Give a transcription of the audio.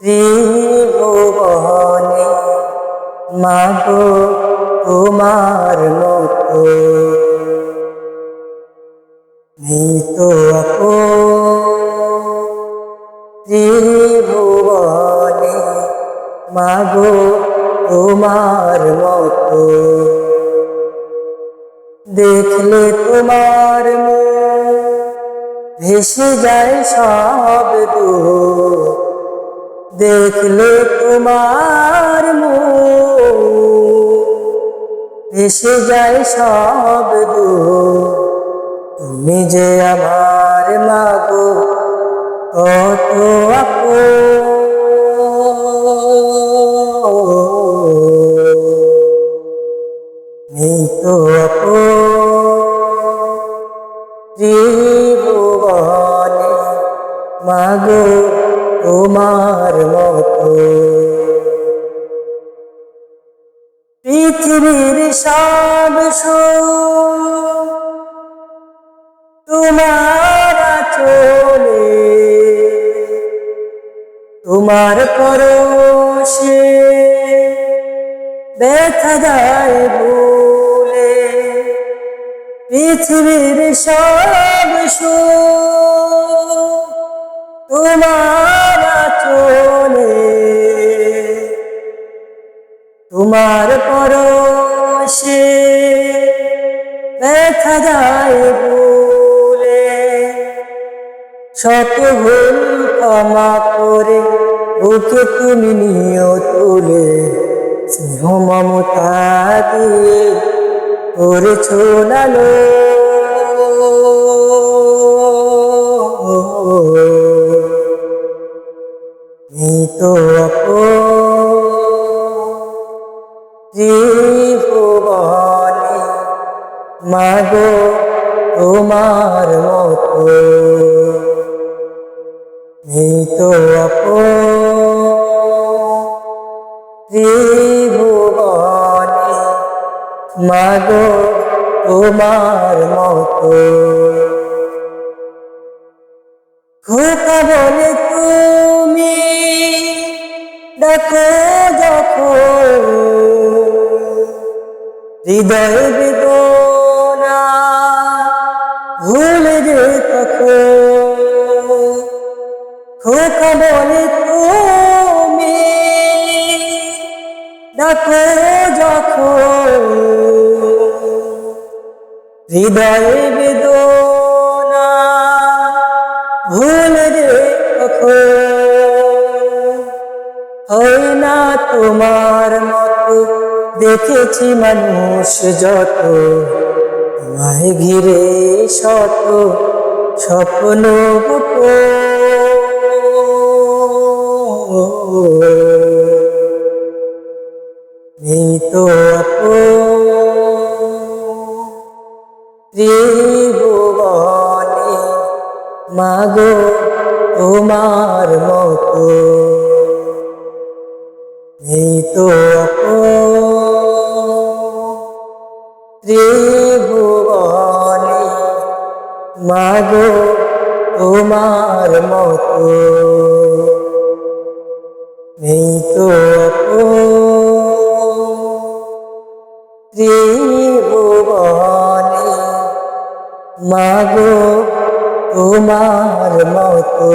ত্রিভুবনে মাগো তোমার মতো। আপো ত্রিভুবনে মাগো তোমার মতো দেখলে তোমার মুখ ভেসে যায় সব দুঃখ দেখলে তোমার ভেসে যায় সব তুমি যে আমার মাগো, কত আপন। নেই মাগো, তোমার মতো। পৃথিবীর সব তোমার চলে তোমার পরশে ব্যথা যায় ভুলে পৃথিবীর সব সুখ তোমার চলে। তোমার পরশে ব্যথা যায় ভুলে শত ভুল ক্ষমা করে ওকে তুমি নিয়ে তুলে স্নেহ মমতা দিয়ে করেছ নেই তো আপন ত্রিভুবনে মাগো, তোমার মতো নেই তো আপন ত্রিভুবনে মাগো, তোমার মতো খোকা বলে তুমি হৃদয় বেদনা ভুলে যে খোকা বলে তুমি ডাকো যখন হৃদয় বেদনা ভুলে যে হয় না তোমার মতো দেখেছি মানুষ যত তোমায় ঘিরে শত স্বপ্ন নেই তো মাগো তোমার মতো। নেই তো ত্রিভুবনে মাগো তোমার মতো। নেই তো ত্রিভুবনে মাগো তোমার মতো।